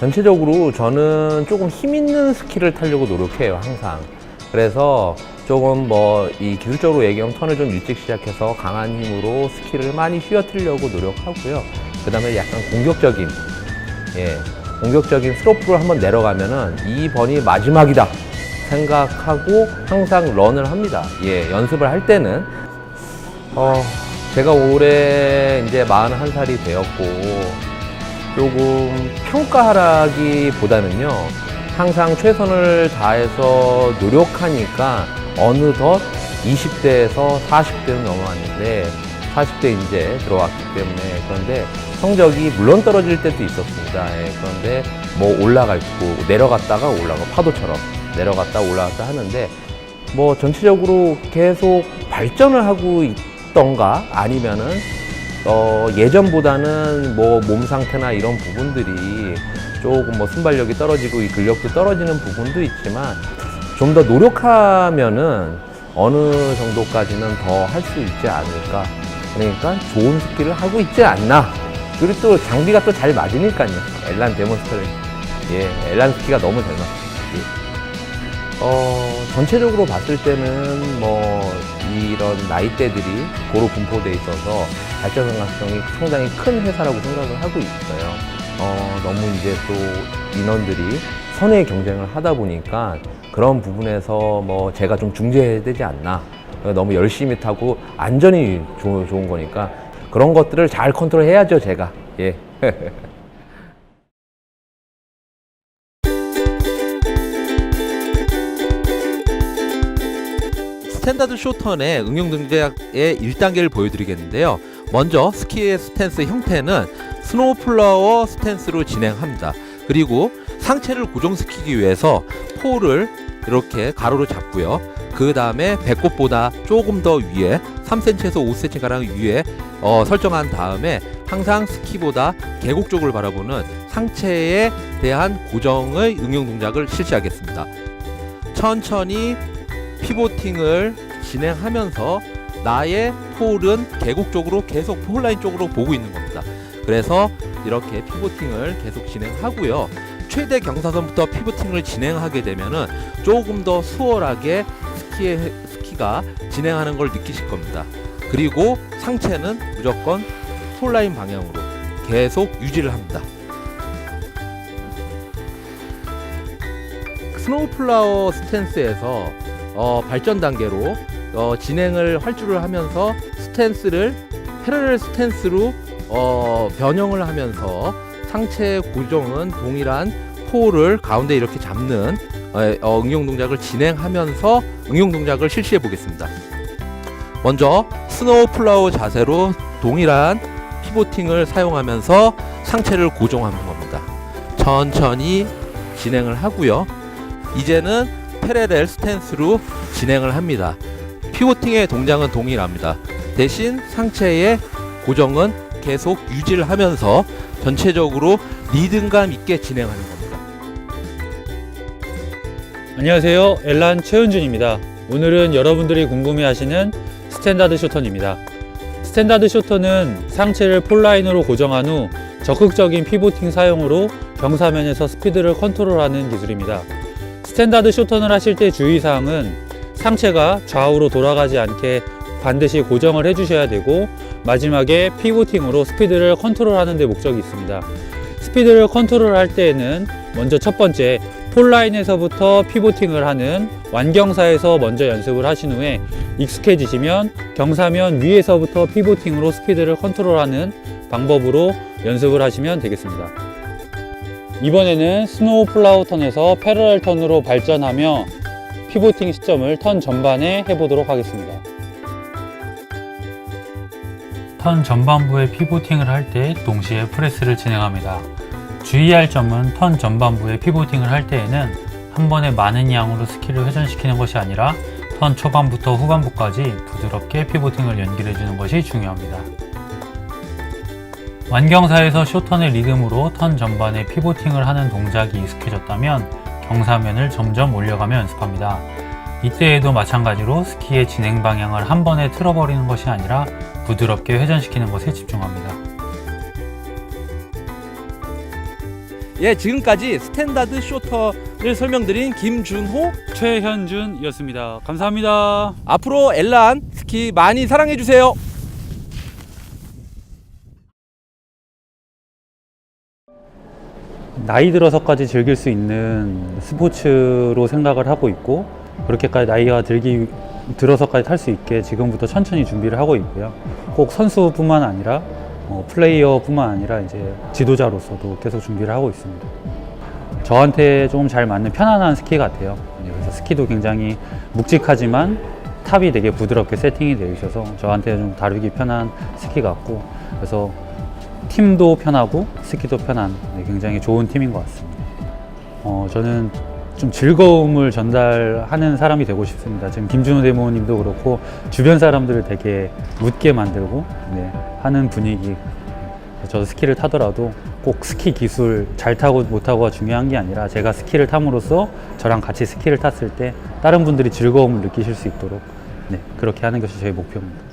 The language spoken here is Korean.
전체적으로 저는 조금 힘 있는 스키를 타려고 노력해요, 항상. 그래서 조금 뭐 이 기술적으로 얘기하면 턴을 좀 일찍 시작해서 강한 힘으로 스키를 많이 휘어뜨리려고 노력하고요. 그 다음에 약간 공격적인, 예, 공격적인 스로프를 한번 내려가면은 이 번이 마지막이다 생각하고 항상 런을 합니다. 예, 연습을 할 때는 어, 제가 올해 이제 41살이 되었고, 조금 평가하라기보다는요, 항상 최선을 다해서 노력하니까 어느덧 20대에서 40대로 넘어왔는데, 40대 이제 들어왔기 때문에, 그런데 성적이 물론 떨어질 때도 있었습니다. 예, 그런데 뭐 올라갈 고 내려갔다가 올라가, 파도처럼 내려갔다 올라갔다 하는데, 뭐 전체적으로 계속 발전을 하고 있던가 아니면은 어 예전보다는 뭐 몸 상태나 이런 부분들이 조금 뭐 순발력이 떨어지고 이 근력도 떨어지는 부분도 있지만 좀 더 노력하면은 어느 정도까지는 더 할 수 있지 않을까. 그러니까 좋은 스키를 하고 있지 않나. 그리고 또 장비가 또 잘 맞으니까요. 엘란 데몬스터를 예 엘란 스키가 너무 잘 맞습니다. 예. 어, 전체적으로 봤을 때는 뭐 이런 나이대들이 고루 분포돼 있어서 발전 가능성이 상당히 큰 회사라고 생각을 하고 있어요. 어, 너무 이제 또 인원들이 선의 경쟁을 하다 보니까 그런 부분에서 뭐 제가 좀 중재해야 되지 않나. 너무 열심히 타고 안전이 좋은, 좋은 거니까 그런 것들을 잘 컨트롤 해야죠, 제가. 예. 스탠다드 쇼턴의 응용 동작의 1단계를 보여드리겠는데요. 먼저 스키의 스탠스 형태는 스노우 플라워 스탠스로 진행합니다. 그리고 상체를 고정시키기 위해서 폴을 이렇게 가로로 잡고요. 그 다음에 배꼽보다 조금 더 위에 3cm에서 5cm 가량 위에 어, 설정한 다음에 항상 스키보다 계곡 쪽을 바라보는 상체에 대한 고정의 응용 동작을 실시하겠습니다. 천천히 피보팅을 진행하면서 나의 폴은 계곡 쪽으로 계속 폴라인 쪽으로 보고 있는 겁니다. 그래서 이렇게 피보팅을 계속 진행하고요. 최대 경사선부터 피보팅을 진행하게 되면은 조금 더 수월하게 스키의 스키가 진행하는 걸 느끼실 겁니다. 그리고 상체는 무조건 폴라인 방향으로 계속 유지를 합니다. 스노우 플라워 스탠스에서 어, 발전 단계로 어, 진행을 활주를 하면서 스탠스를 패러렐 스탠스로 어, 변형을 하면서 상체 고정은 동일한 폴을 가운데 이렇게 잡는 어, 어, 응용 동작을 진행하면서 응용 동작을 실시해 보겠습니다. 먼저 스노우 플라워 자세로 동일한 피보팅을 사용하면서 상체를 고정하는 겁니다. 천천히 진행을 하고요. 이제는 패러렐 스탠스로 진행을 합니다. 피보팅의 동작은 동일합니다. 대신 상체의 고정은 계속 유지를 하면서 전체적으로 리듬감 있게 진행하는 겁니다. 안녕하세요. 엘란 최은준입니다. 오늘은 여러분들이 궁금해하시는 스탠다드 쇼턴입니다. 스탠다드 쇼턴은 상체를 폴라인으로 고정한 후 적극적인 피보팅 사용으로 경사면에서 스피드를 컨트롤하는 기술입니다. 스탠다드 쇼턴을 하실 때 주의사항은 상체가 좌우로 돌아가지 않게 반드시 고정을 해주셔야 되고 마지막에 피보팅으로 스피드를 컨트롤하는 데 목적이 있습니다. 스피드를 컨트롤할 때에는 먼저 첫 번째 폴라인에서부터 피보팅을 하는 완경사에서 먼저 연습을 하신 후에 익숙해지시면 경사면 위에서부터 피보팅으로 스피드를 컨트롤하는 방법으로 연습을 하시면 되겠습니다. 이번에는 스노우 플라우 턴에서 패러렐 턴으로 발전하며 피보팅 시점을 턴 전반에 해보도록 하겠습니다. 턴 전반부에 피보팅을 할 때 동시에 프레스를 진행합니다. 주의할 점은 턴 전반부에 피보팅을 할 때에는 한 번에 많은 양으로 스키를 회전시키는 것이 아니라 턴 초반부터 후반부까지 부드럽게 피보팅을 연결해 주는 것이 중요합니다. 완경사에서 쇼턴의 리듬으로 턴 전반에 피보팅을 하는 동작이 익숙해졌다면 경사면을 점점 올려가며 연습합니다. 이때에도 마찬가지로 스키의 진행 방향을 한 번에 틀어버리는 것이 아니라 부드럽게 회전시키는 것에 집중합니다. 예, 지금까지 스탠다드 쇼터를 설명드린 김준호. 최현준이었습니다. 감사합니다. 앞으로 엘란 스키 많이 사랑해 주세요. 나이 들어서까지 즐길 수 있는 스포츠로 생각을 하고 있고 그렇게까지 나이가 들기 들어서까지 탈 수 있게 지금부터 천천히 준비를 하고 있고요. 꼭 선수뿐만 아니라 어, 플레이어뿐만 아니라 이제 지도자로서도 계속 준비를 하고 있습니다. 저한테 조금 잘 맞는 편안한 스키 같아요. 네, 그래서 스키도 굉장히 묵직하지만 탑이 되게 부드럽게 세팅이 되어 있어서 저한테 좀 다루기 편한 스키 같고 그래서 팀도 편하고 스키도 편한 네, 굉장히 좋은 팀인 것 같습니다. 어, 저는 좀 즐거움을 전달하는 사람이 되고 싶습니다. 지금 김준호 대모님도 그렇고 주변 사람들을 되게 웃게 만들고 네, 하는 분위기. 저도 스키를 타더라도 꼭 스키 기술 잘 타고 못 타고가 중요한 게 아니라 제가 스키를 탐으로써 저랑 같이 스키를 탔을 때 다른 분들이 즐거움을 느끼실 수 있도록 네, 그렇게 하는 것이 저희 목표입니다.